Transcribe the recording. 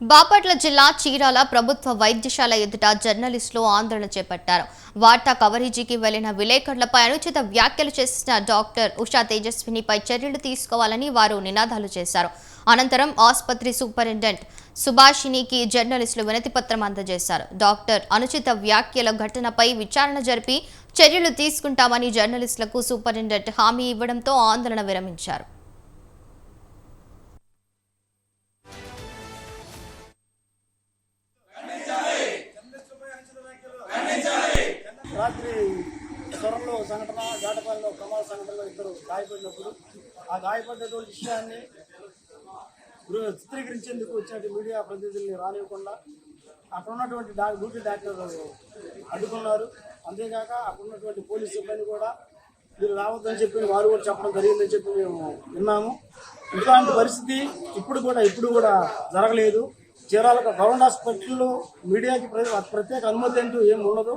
బాపట్ల జిల్లా చీరాల ప్రభుత్వ వైద్యశాల ఎదుట జర్నలిస్టులు ఆందోళన చేపట్టారు. వార్తా కవరేజీకి వెళ్ళిన విలేకరులపై అనుచిత వ్యాఖ్యలు చేసిన డాక్టర్ ఉషా తేజస్వినిపై చర్యలు తీసుకోవాలని వారు నినాదాలు చేశారు. అనంతరం ఆసుపత్రి సూపరింటెండెంట్ సుభాషినికి జర్నలిస్టులు వినతిపత్రం అందజేశారు. డాక్టర్ అనుచిత వ్యాఖ్యల ఘటనపై విచారణ జరిపి చర్యలు తీసుకుంటామని జర్నలిస్టులకు సూపరింటెండెంట్ హామీ ఇవ్వడంతో ఆందోళన విరమించారు. రాత్రి స్వరంలో సంఘటన జాటపాలలో ప్రమాద సంఘటనలో ఇద్దరు గాయపడినప్పుడు ఆ గాయపడ్డటువంటి విషయాన్ని చిత్రీకరించేందుకు వచ్చినటువంటి మీడియా ప్రతినిధుల్ని రానివ్వకుండా అక్కడ ఉన్నటువంటి డా డ్యూటీ డాక్టర్ అడ్డుకున్నారు. అంతేకాక అక్కడ ఉన్నటువంటి పోలీస్ సిబ్బంది కూడా మీరు రావద్దని చెప్పి వారు కూడా చెప్పడం జరిగిందని చెప్పి మేము విన్నాము. ఇట్లాంటి పరిస్థితి ఇప్పుడు కూడా ఇప్పుడు కూడా జరగలేదు. చీరాల గవర్నమెంట్ హాస్పిటల్లో మీడియాకి ప్రత్యేక అనుమతి అంటూ ఏమి ఉండదు.